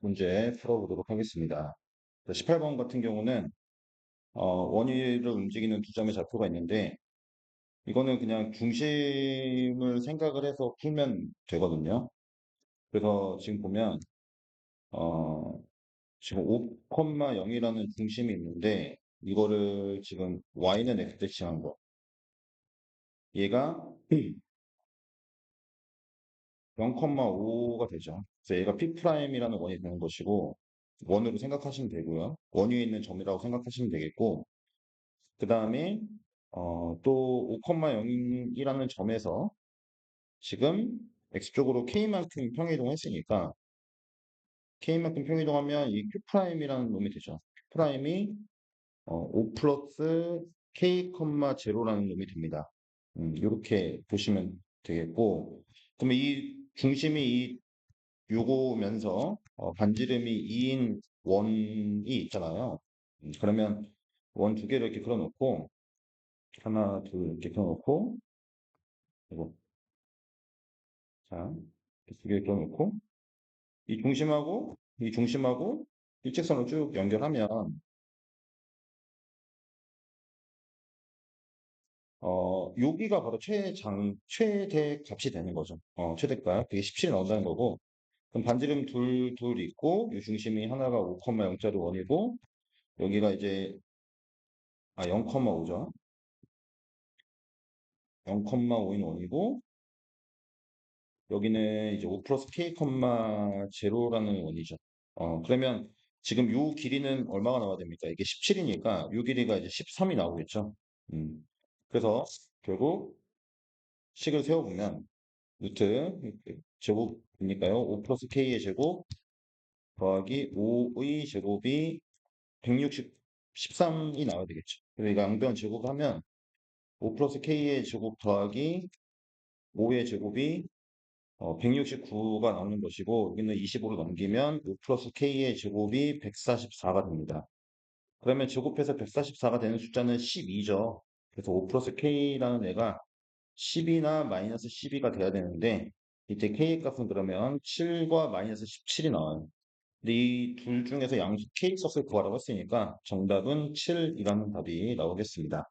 문제 풀어보도록 하겠습니다. 18번 같은 경우는 어, 원위를 움직이는 두 점의 좌표가 있는데 이거는 그냥 중심을 생각을 해서 풀면 되거든요. 그래서 지금 보면 어, 지금 5,0이라는 중심이 있는데 이거를 지금 y는 x 대칭한 거 얘가 0,5가 되죠. 그래서 얘가 P'이라는 원이 되는 것이고 원으로 생각하시면 되고요. 원위에 있는 점이라고 생각하시면 되겠고 그 다음에 어, 또 5,0이라는 점에서 지금 x쪽으로 k만큼 평이동했으니까 k만큼 평이동하면 이 Q'이라는 놈이 되죠. Q'이 어, 5 플러스 k, 0라는 놈이 됩니다. 음, 이렇게 보시면 되겠고 그러면 이 중심이 이 요거면서 어, 반지름이 2인 원이 있잖아요. 음, 그러면 원 두 개를 이렇게 그려놓고 하나, 둘 이렇게 그려놓고 그리고 자, 두 개를 그려놓고 이 중심하고 이 중심하고 일직선을 쭉 연결하면 어, 여기가 바로 최장, 최대 값이 되는 거죠. 어, 최대값. 그게 17이 나온다는 거고. 그럼 반지름 둘, 둘 있고, 이 중심이 하나가 5,0짜리 원이고, 여기가 이제, 아, 0,5죠. 0,5인 원이고, 여기는 이제 5 플러스 k, 0라는 원이죠. 어, 그러면 지금 요 길이는 얼마가 나와야 됩니까? 이게 17이니까 요 길이가 이제 13이 나오겠죠. 음. 그래서 결국 식을 세워보면 루트 제곱이니까요. 5 플러스 k의 제곱 더하기 5의 제곱이 160, 13이 나와야 되겠죠. 이거 양변 제곱하면 5 플러스 k의 제곱 더하기 5의 제곱이 어, 169가 나오는 것이고 여기는 25를 넘기면 5 플러스 k의 제곱이 144가 됩니다. 그러면 제곱해서 144가 되는 숫자는 12죠. 그래서 5 플러스 k라는 애가 10이나 마이너스 12가 돼야 되는데 이때 k의 값은 그러면 7과 마이너스 17이 나와요. 근데 이 둘 중에서 양수 k 값을 구하라고 했으니까 정답은 7이라는 답이 나오겠습니다.